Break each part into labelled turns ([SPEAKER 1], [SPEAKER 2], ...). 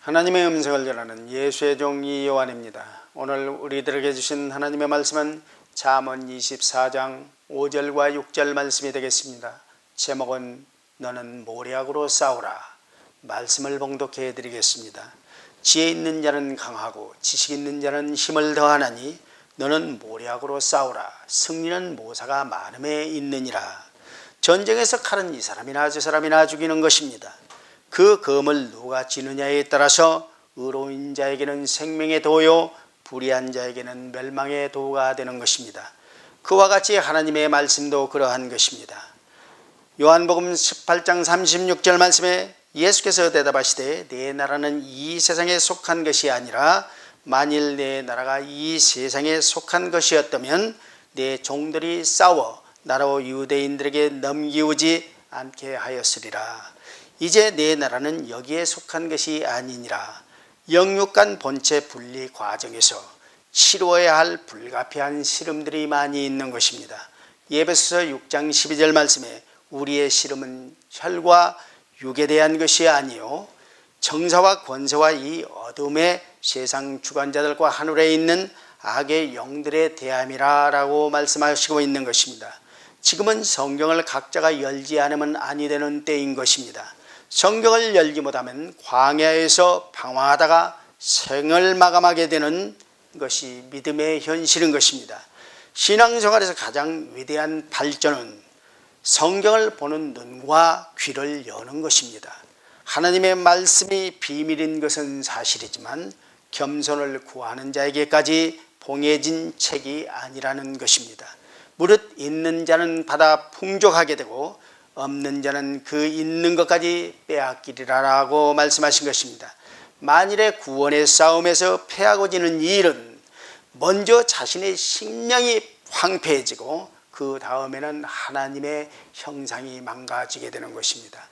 [SPEAKER 1] 하나님의 음성을 전하는 예수의 종 이 요한입니다. 오늘 우리들에게 주신 하나님의 말씀은 잠언 24장 5절과 6절 말씀이 되겠습니다. 제목은 너는 모략으로 싸우라. 말씀을 봉독해 드리겠습니다. 지혜 있는 자는 강하고 지식 있는 자는 힘을 더하나니 너는 모략으로 싸우라. 승리는 모사가 많음에 있느니라. 전쟁에서 칼은 이 사람이나 저 사람이나 죽이는 것입니다. 그 검을 누가 지느냐에 따라서 의로운 자에게는 생명의 도요 불의한 자에게는 멸망의 도가 되는 것입니다. 그와 같이 하나님의 말씀도 그러한 것입니다. 요한복음 18장 36절 말씀에 예수께서 대답하시되 내 나라는 이 세상에 속한 것이 아니라 만일 내 나라가 이 세상에 속한 것이었다면 내 종들이 싸워 나로 유대인들에게 넘기우지 않게 하였으리라. 이제 내 나라는 여기에 속한 것이 아니니라. 영육간 본체 분리 과정에서 치루어야 할 불가피한 시름들이 많이 있는 것입니다. 예배서 6장 12절 말씀에 우리의 시름은 혈과 육에 대한 것이 아니요 정사와 권세와 이 어둠의 세상 주관자들과 하늘에 있는 악의 영들에 대함이라라고 말씀하시고 있는 것입니다. 지금은 성경을 각자가 열지 않으면 아니 되는 때인 것입니다. 성경을 열지 못하면 광야에서 방황하다가 생을 마감하게 되는 것이 믿음의 현실인 것입니다. 신앙생활에서 가장 위대한 발전은 성경을 보는 눈과 귀를 여는 것입니다. 하나님의 말씀이 비밀인 것은 사실이지만 겸손을 구하는 자에게까지 봉해진 책이 아니라는 것입니다. 무릇 있는 자는 받아 풍족하게 되고 없는 자는 그 있는 것까지 빼앗기리라라고 말씀하신 것입니다. 만일의 구원의 싸움에서 패하고 지는 일은 먼저 자신의 식량이 황폐해지고 그 다음에는 하나님의 형상이 망가지게 되는 것입니다.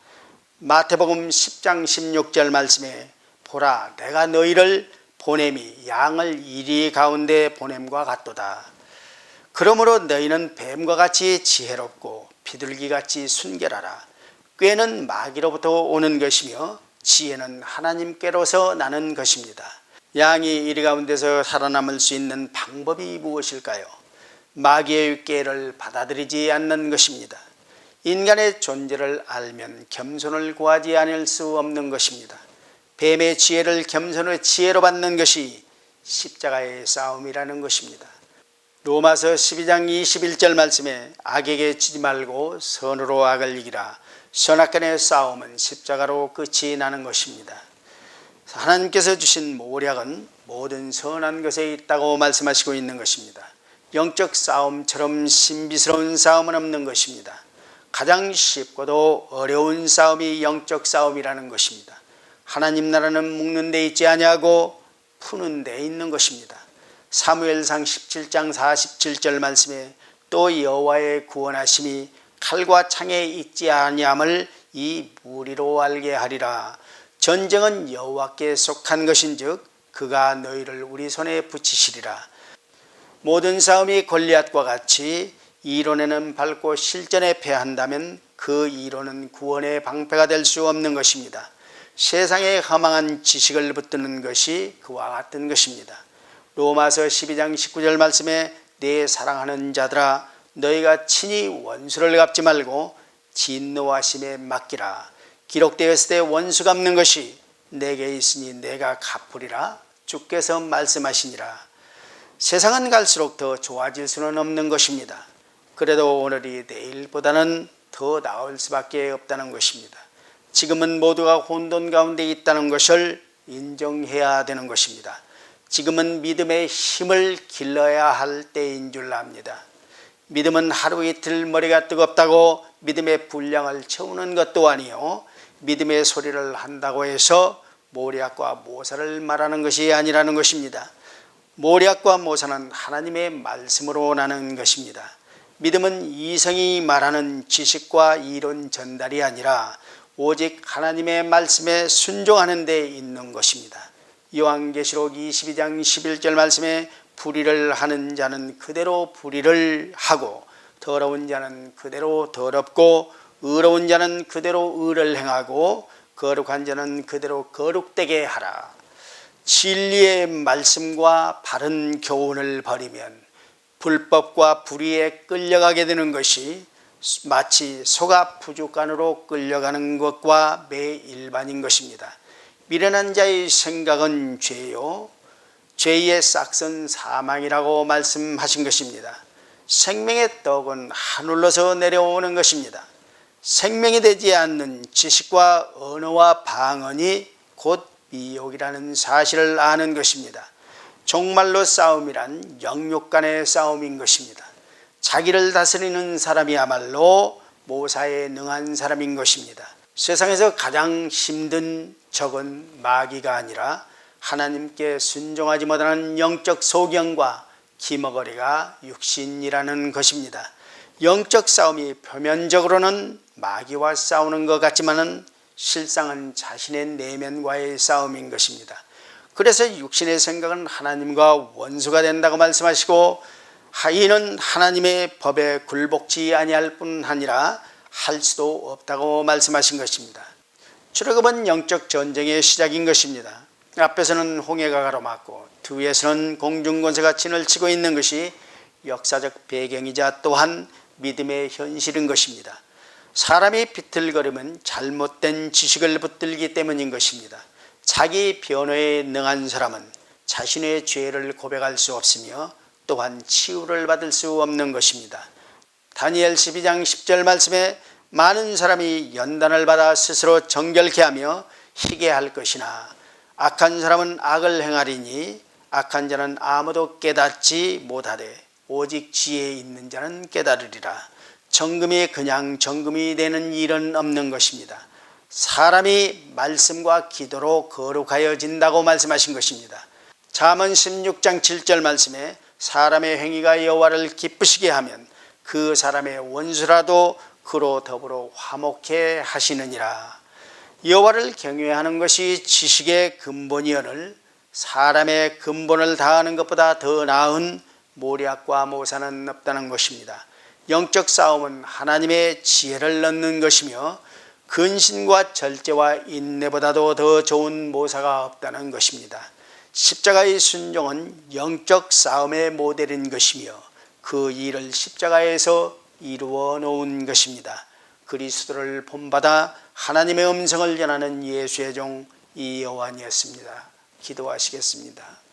[SPEAKER 1] 마태복음 10장 16절 말씀에 보라 내가 너희를 보냄이 양을 이리 가운데 보냄과 같도다. 그러므로 너희는 뱀과 같이 지혜롭고 비둘기같이 순결하라. 꾀는 마귀로부터 오는 것이며 지혜는 하나님께로서 나는 것입니다. 양이 이리 가운데서 살아남을 수 있는 방법이 무엇일까요? 마귀의 꾀를 받아들이지 않는 것입니다. 인간의 존재를 알면 겸손을 구하지 않을 수 없는 것입니다. 뱀의 지혜를 겸손의 지혜로 받는 것이 십자가의 싸움이라는 것입니다. 로마서 12장 21절 말씀에 악에게 지지 말고 선으로 악을 이기라. 선악간의 싸움은 십자가로 끝이 나는 것입니다. 하나님께서 주신 모략은 모든 선한 것에 있다고 말씀하시고 있는 것입니다. 영적 싸움처럼 신비스러운 싸움은 없는 것입니다. 가장 쉽고도 어려운 싸움이 영적 싸움이라는 것입니다. 하나님 나라는 묶는 데 있지 아니하고 푸는 데 있는 것입니다. 사무엘상 17장 47절 말씀에 또 여호와의 구원하심이 칼과 창에 있지 아니함을 이 무리로 알게 하리라. 전쟁은 여호와께 속한 것인즉 그가 너희를 우리 손에 붙이시리라. 모든 싸움이 골리앗과 같이 이론에는 밝고 실전에 패한다면 그 이론은 구원의 방패가 될 수 없는 것입니다. 세상에 허망한 지식을 붙드는 것이 그와 같은 것입니다. 로마서 12장 19절 말씀에 내 사랑하는 자들아 너희가 친히 원수를 갚지 말고 진노하심에 맡기라. 기록되었을 때 원수 갚는 것이 내게 있으니 내가 갚으리라 주께서 말씀하시니라. 세상은 갈수록 더 좋아질 수는 없는 것입니다. 그래도 오늘이 내일보다는 더 나을 수밖에 없다는 것입니다. 지금은 모두가 혼돈 가운데 있다는 것을 인정해야 되는 것입니다. 지금은 믿음의 힘을 길러야 할 때인 줄 압니다. 믿음은 하루 이틀 머리가 뜨겁다고 믿음의 분량을 채우는 것도 아니요. 믿음의 소리를 한다고 해서 모략과 모사를 말하는 것이 아니라는 것입니다. 모략과 모사는 하나님의 말씀으로 나는 것입니다. 믿음은 이성이 말하는 지식과 이론 전달이 아니라 오직 하나님의 말씀에 순종하는 데 있는 것입니다. 요한계시록 22장 11절 말씀에 불의를 하는 자는 그대로 불의를 하고 더러운 자는 그대로 더럽고 의로운 자는 그대로 의를 행하고 거룩한 자는 그대로 거룩되게 하라. 진리의 말씀과 바른 교훈을 버리면 불법과 불의에 끌려가게 되는 것이 마치 소가 부족간으로 끌려가는 것과 매일반인 것입니다. 미련한 자의 생각은 죄요. 죄의 싹은 사망이라고 말씀하신 것입니다. 생명의 떡은 하늘로서 내려오는 것입니다. 생명이 되지 않는 지식과 언어와 방언이 곧 미혹이라는 사실을 아는 것입니다. 정말로 싸움이란 영육 간의 싸움인 것입니다. 자기를 다스리는 사람이야말로 모사에 능한 사람인 것입니다. 세상에서 가장 힘든 적은 마귀가 아니라 하나님께 순종하지 못하는 영적 소경과 기머거리가 육신이라는 것입니다. 영적 싸움이 표면적으로는 마귀와 싸우는 것 같지만은 실상은 자신의 내면과의 싸움인 것입니다. 그래서 육신의 생각은 하나님과 원수가 된다고 말씀하시고 이는 하나님의 법에 굴복지 아니할 뿐 아니라 할 수도 없다고 말씀하신 것입니다. 출애굽은 영적 전쟁의 시작인 것입니다. 앞에서는 홍해가 가로막고 뒤에서는 공중권세가 진을 치고 있는 것이 역사적 배경이자 또한 믿음의 현실인 것입니다. 사람이 비틀거리면 잘못된 지식을 붙들기 때문인 것입니다. 자기 변호에 능한 사람은 자신의 죄를 고백할 수 없으며 또한 치유를 받을 수 없는 것입니다. 다니엘 12장 10절 말씀에 많은 사람이 연단을 받아 스스로 정결케 하며 희게 할 것이나 악한 사람은 악을 행하리니 악한 자는 아무도 깨닫지 못하되 오직 지혜 있는 자는 깨달으리라. 정금이 그냥 정금이 되는 일은 없는 것입니다. 사람이 말씀과 기도로 거룩하여진다고 말씀하신 것입니다. 잠언 16장 7절 말씀에 사람의 행위가 여호와를 기쁘시게 하면 그 사람의 원수라도 그로 더불어 화목해 하시느니라. 여호와를 경외하는 것이 지식의 근본이언을 사람의 근본을 다하는 것보다 더 나은 모략과 모사는 없다는 것입니다. 영적 싸움은 하나님의 지혜를 넣는 것이며 근신과 절제와 인내보다도 더 좋은 모사가 없다는 것입니다. 십자가의 순종은 영적 싸움의 모델인 것이며 그 일을 십자가에서 이루어 놓은 것입니다. 그리스도를 본받아 하나님의 음성을 전하는 예수의 종 이요한이었습니다. 기도하시겠습니다.